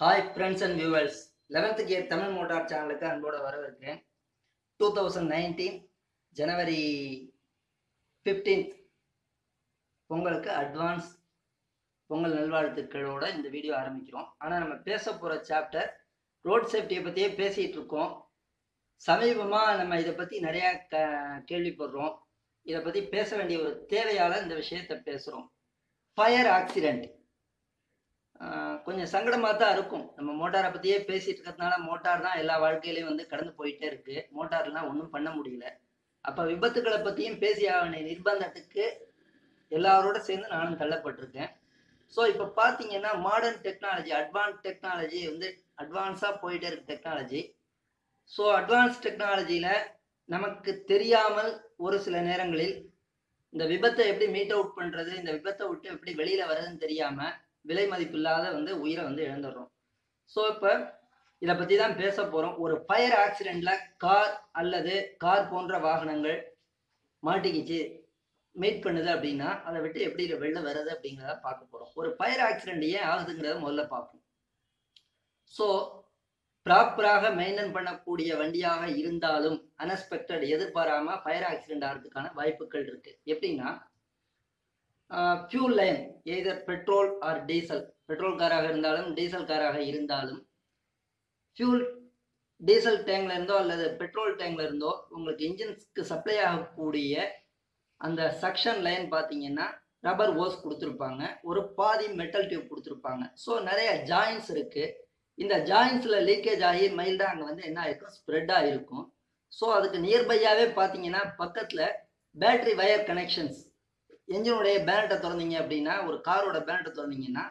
Hi friends and viewers eleventh gear Tamil motor சேனலுக்கு அன்போட வரவேற்கிறேன். Two thousand nineteen January fifteenth பொங்கலுக்கு advance Pongal நல்வாழ்த்துக்களோட இந்த வீடியோ ஆரம்பிக்கிறோம். ஆனால் நம்ம பேச போகிற சாப்டர் ரோட் சேஃப்டியை பற்றியே பேசிகிட்டு இருக்கோம். சமீபமாக நம்ம இதை பற்றி நிறையா க கேள்விப்படுறோம். இதை பற்றி பேச வேண்டிய ஒரு தேவையால் இந்த விஷயத்தை பேசுகிறோம் ஃபயர் ஆக்சிடெண்ட் கொஞ்சம் சங்கடமாக தான் இருக்கும். நம்ம மோட்டாரை பற்றியே பேசிட்டு இருக்கிறதுனால மோட்டார் தான் எல்லா வாழ்க்கையிலையும் வந்து கடந்து போயிட்டே இருக்கு. மோட்டார்லாம் ஒன்றும் பண்ண முடியல. அப்போ விபத்துக்களை பற்றியும் பேசி ஆக நிர்பந்தத்துக்கு எல்லாரோட சேர்ந்து நானும் தள்ளப்பட்டிருக்கேன். ஸோ இப்போ பார்த்தீங்கன்னா மாடர்ன் டெக்னாலஜி அட்வான்ஸ் டெக்னாலஜி வந்து அட்வான்ஸாக போயிட்டே இருக்கு டெக்னாலஜி ஸோ அட்வான்ஸ் டெக்னாலஜியில் நமக்கு தெரியாமல் ஒரு சில நேரங்களில் இந்த விபத்தை எப்படி மீட் அவுட் பண்ணுறது இந்த விபத்தை விட்டு எப்படி வெளியில் வர்றதுன்னு தெரியாமல் விலை மதிப்பில்லாத வந்து உயிரை வந்து இழந்துடுறோம். ஸோ இப்போ இதை பற்றி தான் பேச போகிறோம் ஒரு ஃபயர் ஆக்சிடெண்ட்டில் கார் அல்லது கார் போன்ற வாகனங்கள் மாட்டிக்கிச்சு மீட் பண்ணுது அப்படின்னா அதை விட்டு எப்படி வெளில வருது அப்படிங்கிறத பார்க்க போகிறோம் ஒரு ஃபயர் ஆக்சிடெண்ட் ஏன் ஆகுதுங்கிறத முதல்ல பார்ப்போம். ஸோ ப்ராப்பராக மெயின்டைன் பண்ணக்கூடிய வண்டியாக இருந்தாலும் அன்எக்ஸ்பெக்டட் எதிர்பாராமல் ஃபயர் ஆக்சிடெண்ட் ஆகிறதுக்கான வாய்ப்புகள் இருக்குது எப்படின்னா fuel line either petrol or diesel petrol காராக இருந்தாலும் டீசல் காராக இருந்தாலும் ஃபியூல் டீசல் டேங்க்ல இருந்தோ அல்லது பெட்ரோல் டேங்க்ல இருந்தோ உங்களுக்கு இன்ஜின்ஸ்க்கு சப்ளை ஆகக்கூடிய அந்த சக்ஷன் லைன் பார்த்தீங்கன்னா ரப்பர் ஓஸ் கொடுத்துருப்பாங்க. ஒரு பாதி மெட்டல் டியூப் கொடுத்துருப்பாங்க. ஸோ நிறைய ஜாயின்ஸ் இருக்கு. இந்த ஜாயின்ஸில் லீக்கேஜ் ஆகி மைல்டாக அங்கே வந்து என்ன ஆயிருக்கும்? ஸ்ப்ரெட் ஆகிருக்கும் ஸோ அதுக்கு நியர்பையாகவே பார்த்தீங்கன்னா பக்கத்தில் பேட்டரி வயர் கனெக்ஷன்ஸ் என்ஜினுடைய பேனட்டை திறந்தீங்க அப்படின்னா ஒரு காரோட பேனட்டை திறந்தீங்கன்னா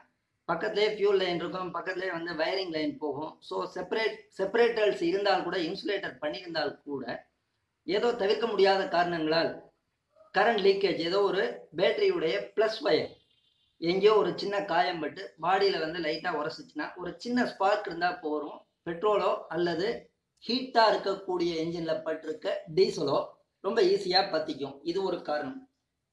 பக்கத்துலேயே ஃபியூல் லைன் இருக்கும் பக்கத்துலேயே வந்து வயரிங் லைன் போகும். ஸோ செப்பரேட் செப்பரேட்டர்ஸ் இருந்தால் கூட இன்சுலேட்டர் பண்ணியிருந்தால் கூட ஏதோ தவிர்க்க முடியாத காரணங்களால் கரண்ட் லீக்கேஜ் ஏதோ ஒரு பேட்டரியுடைய ப்ளஸ் வயர் எங்கேயோ ஒரு சின்ன காயம் பட்டு பாடியில் வந்து லைட்டாக உரசிச்சுன்னா ஒரு சின்ன ஸ்பார்க் இருந்தால் போகிறோம் பெட்ரோலோ அல்லது ஹீட்டாக இருக்கக்கூடிய என்ஜினில் பட்டிருக்க டீசலோ ரொம்ப ஈஸியாக பற்றிக்கும் இது ஒரு காரணம்.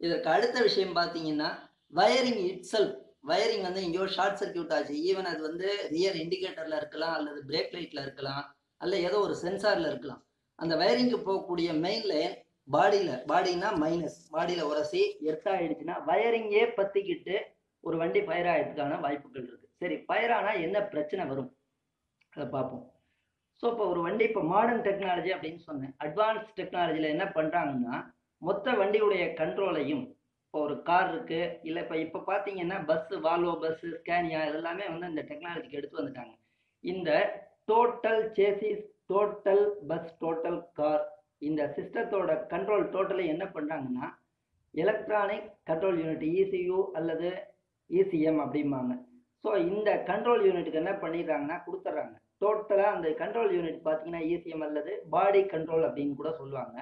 இதற்கு அடுத்த விஷயம் பார்த்தீங்கன்னா வயரிங் இட்செல்ஃப் வயரிங் வந்து எங்கேயோ ஷார்ட் சர்க்கியூட் ஆச்சு. ஈவன் அது வந்து ரியர் இண்டிகேட்டரில் இருக்கலாம் அல்லது பிரேக் லைட்ல இருக்கலாம் அல்ல ஏதோ ஒரு சென்சாரில் இருக்கலாம். அந்த வயரிங்க்கு போகக்கூடிய மெயின்ல பாடியில பாடியில் பாடினா மைனஸ் பாடியில் உரசி எர்த் ஆயிடுச்சுன்னா வயரிங்கே பற்றிக்கிட்டு ஒரு வண்டி ஃபயர் ஆகிறதுக்கான வாய்ப்புகள் இருக்குது சரி ஃபயர் ஆனால் என்ன பிரச்சனை வரும்? அதை பார்ப்போம். ஸோ இப்போ ஒரு வண்டி இப்போ மாடர்ன் டெக்னாலஜி அப்படின்னு சொன்னேன். அட்வான்ஸ் டெக்னாலஜியில் என்ன பண்ணுறாங்கன்னா மொத்த வண்டியுடைய கண்ட்ரோலையும் இப்போ ஒரு கார் இருக்கு. இல்லை இப்போ இப்போ பார்த்தீங்கன்னா பஸ்ஸு வால்வோ பஸ்ஸு ஸ்கேனியா இதெல்லாமே வந்து இந்த டெக்னாலஜிக்கு எடுத்து வந்துட்டாங்க. இந்த total chassis total bus total car இந்த சிஸ்டத்தோட கண்ட்ரோல் டோட்டலை என்ன பண்ணுறாங்கன்னா எலக்ட்ரானிக் கண்ட்ரோல் யூனிட் இசியு அல்லது இசிஎம் அப்படிம்பாங்க. ஸோ இந்த கண்ட்ரோல் யூனிட்டுக்கு என்ன பண்ணிடுறாங்கன்னா கொடுத்துட்றாங்க. டோட்டலாக அந்த கண்ட்ரோல் யூனிட் பார்த்தீங்கன்னா இசிஎம் அல்லது பாடி கண்ட்ரோல் அப்படின்னு கூட சொல்லுவாங்க.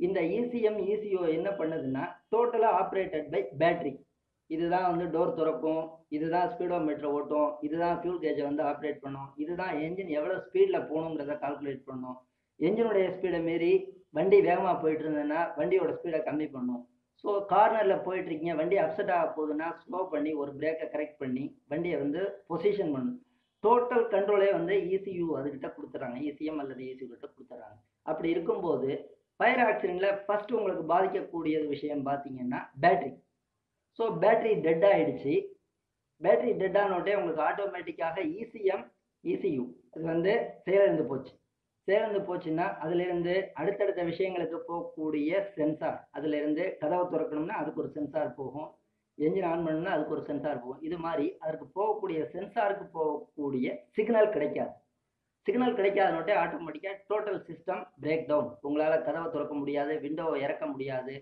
இந்த இசிஎம் இசிஓ என்ன பண்ணுதுன்னா டோட்டலாக ஆப்ரேட்டட் பை பேட்ரி இதுதான் வந்து டோர் திறக்கும் இதுதான் ஸ்பீடோ மீட்டர் ஓட்டும் இதுதான் ஃபியூல் கேஜை வந்து ஆப்ரேட் பண்ணும் இதுதான் என்ஜின் எவ்வளோ ஸ்பீடில் போகணுங்கிறத கால்குலேட் பண்ணும். என்ஜினுடைய ஸ்பீடை மீறி வண்டி வேகமாக போயிட்டு இருந்ததுன்னா வண்டியோட ஸ்பீடை கம்மி பண்ணும். ஸோ கார்னரில் போயிட்டு இருக்கீங்க வண்டி அப்செட் ஆக போகுதுன்னா ஸ்லோ பண்ணி ஒரு பிரேக்கை கரெக்ட் பண்ணி வண்டியை வந்து பொசிஷன் பண்ணும் டோட்டல் கண்ட்ரோலே வந்து இசியூ அதுக்கிட்ட கொடுத்துட்றாங்க இசிஎம் அல்லது இசியூ கிட்ட கொடுத்துட்றாங்க அப்படி இருக்கும்போது ஃபயர் ஆக்சிடெண்ட்டில் ஃபஸ்ட்டு உங்களுக்கு பாதிக்கக்கூடிய விஷயம் பார்த்தீங்கன்னா பேட்ரி ஸோ பேட்ரி டெட் ஆகிடுச்சு பேட்ரி டெட் ஆனோடனே உங்களுக்கு ஆட்டோமேட்டிக்காக இசிஎம் இசியு அது வந்து செயலிழந்து போச்சு. செயலிழந்து போச்சுன்னா அதுலேருந்து அடுத்தடுத்த விஷயங்களுக்கு போகக்கூடிய சென்சார் அதுலேருந்து கதவை திறக்கணும்னா அதுக்கு ஒரு சென்சார் போகும். என்ஜின் ஆன் பண்ணணும்னா அதுக்கு ஒரு சென்சார் போகும். இது மாதிரி அதுக்கு போகக்கூடிய சென்சாருக்கு போகக்கூடிய சிக்னல் கிடைக்காது. சிக்னல் கிடைக்காதனோட்டே ஆட்டோமேட்டிக்காக டோட்டல் சிஸ்டம் பிரேக் டவுன் உங்களால் கதவை திறக்க முடியாது விண்டோவை இறக்க முடியாது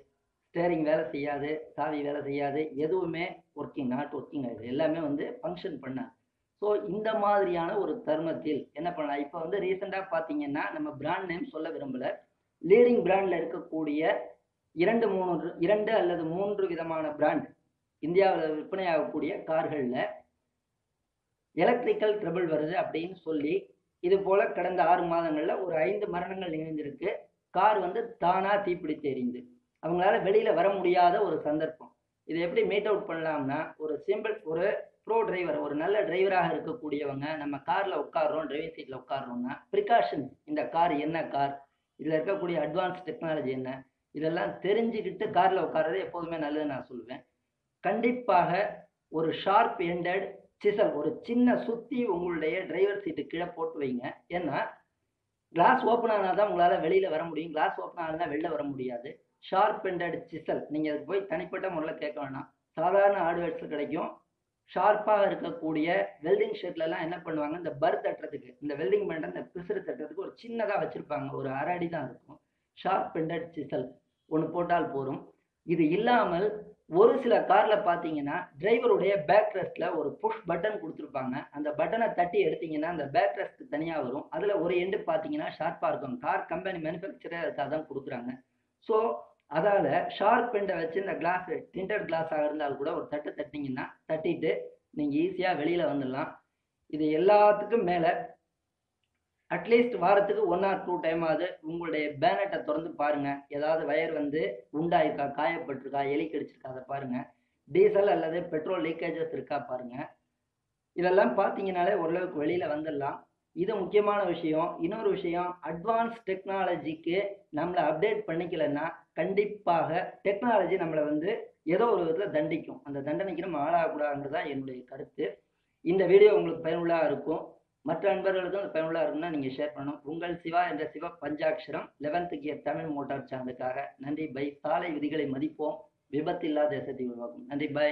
ஸ்டேரிங் வேலை செய்யாது சாவி வேலை செய்யாது எதுவுமே ஒர்க்கிங் நாட் ஒர்க்கிங் ஆகிடுது எல்லாமே வந்து ஃபங்க்ஷன் பண்ணாது ஸோ இந்த மாதிரியான ஒரு தருணத்தில் என்ன பண்ணலாம்? இப்போ வந்து ரீசெண்டாக பார்த்தீங்கன்னா நம்ம பிராண்ட் நேம் சொல்ல விரும்பலை. லீடிங் பிராண்டில் இருக்கக்கூடிய இரண்டு மூணு இரண்டு அல்லது மூன்று விதமான பிராண்ட் இந்தியாவில் விற்பனையாகக்கூடிய கார்களில் எலக்ட்ரிக்கல் ட்ரபிள் வருது அப்படின்னு சொல்லி இது போல கடந்த ஆறு மாதங்கள்ல ஒரு ஐந்து மரணங்கள் நிகழ்ந்திருக்கு. கார் வந்து தானா தீப்பிடித்து எரிந்து. அவங்களால வெளியில வர முடியாத ஒரு சந்தர்ப்பம். இதை எப்படி மீட் அவுட் பண்ணலாம்னா ஒரு சிம்பிள் ஒரு ப்ரோ டிரைவர் ஒரு நல்ல டிரைவராக இருக்கக்கூடியவங்க நம்ம காரில் உட்காடுறோம் டிரைவிங் சீட்டில் உட்காடுறோம்னா ப்ரிகாஷன்ஸ் இந்த கார் என்ன கார் இதில் இருக்கக்கூடிய அட்வான்ஸ் டெக்னாலஜி என்ன? இதெல்லாம் தெரிஞ்சுக்கிட்டு காரில் உட்கார்றது எப்போதுமே நல்லதுன்னு நான் சொல்லுவேன். கண்டிப்பாக ஒரு ஷார்ப் எண்டட் சிசல் ஒரு சின்ன சுத்தி உங்களுடைய டிரைவர் சீட்டு கீழே போட்டு வைங்க. ஏன்னா கிளாஸ் ஓப்பன் ஆனால் தான் உங்களால் வெளியில் வர முடியும். கிளாஸ் ஓப்பன் ஆனால் வெளில வர முடியாது. ஷார்ப் பெண்டட் சிசல் நீங்கள் அதுக்கு போய் தனிப்பட்ட முறையில் கேட்க வேணாம். சாதாரண ஆர்டுவேர்ட்ஸ் கிடைக்கும். ஷார்ப்பாக இருக்கக்கூடிய வெல்டிங் ஷெட்லலாம் என்ன பண்ணுவாங்க இந்த பர் தட்டுறதுக்கு இந்த வெல்டிங் பண்ணுற இந்த பிசுறு தட்டுறதுக்கு ஒரு சின்னதாக வச்சுருப்பாங்க. ஒரு அரை அடி தான் இருக்கும். ஷார்ப் பெண்டட் சிசல் ஒன்று போட்டால் போதும். இது இல்லாமல் ஒரு சில காரில் பார்த்தீங்கன்னா டிரைவருடைய பேக் ரெஸ்ட்டில் ஒரு புஷ் பட்டன் கொடுத்துருப்பாங்க. அந்த பட்டனை தட்டி எடுத்தீங்கன்னா அந்த பேக் ரெஸ்ட் தனியாக வரும். அதில் ஒரு எண்டு பார்த்தீங்கன்னா ஷார்ப்பாக இருக்கும். கார் கம்பெனி மேனுஃபேக்சரே அதுக்காக தான் கொடுக்குறாங்க. ஸோ அதால் ஷார்ப் பெண்டை வச்சு இந்த கிளாஸ் டிண்டர் கிளாஸாக இருந்தால் கூட ஒரு தட்டு தட்டிங்கன்னா தட்டிட்டு நீங்கள் ஈஸியாக வெளியில் வந்துடலாம். இது எல்லாத்துக்கும் மேலே அட்லீஸ்ட் வாரத்துக்கு ஒன் ஆர் டூ டைம் ஆகுது உங்களுடைய பேனட்டை திறந்து பாருங்க. ஏதாவது வயர் வந்து உண்டாயிருக்கா காயப்பட்டிருக்கா எலி கடிச்சிருக்கா அதை பாருங்க. டீசல் அல்லது பெட்ரோல் லீக்கேஜஸ் இருக்கா பாருங்க. இதெல்லாம் பார்த்தீங்கனாலே ஓரளவுக்கு வெளியில் வந்துடலாம். இது முக்கியமான விஷயம். இன்னொரு விஷயம் அட்வான்ஸ் டெக்னாலஜிக்கு நம்மளை அப்டேட் பண்ணிக்கலைன்னா கண்டிப்பாக டெக்னாலஜி நம்மளை வந்து ஏதோ ஒரு விதத்தில் தண்டிக்கும். அந்த தண்டனைக்கு நம்ம ஆளாகக்கூடாதுன்றது தான் என்னுடைய கருத்து. இந்த வீடியோ உங்களுக்கு பயனுள்ளதாக இருக்கும். மற்ற நண்பர்களுக்கும் அது பயனுள்ளதாக இருக்கும்னா நீங்கள் ஷேர் பண்ணணும். உங்கள் சிவா என்ற Siva Panchatcharam eleventh gear Tamil motor சேனலுக்காக நன்றி பை சாலை விதிகளை மதிப்போம். விபத்தில்லா தேசத்தை உருவாக்கும். நன்றி பை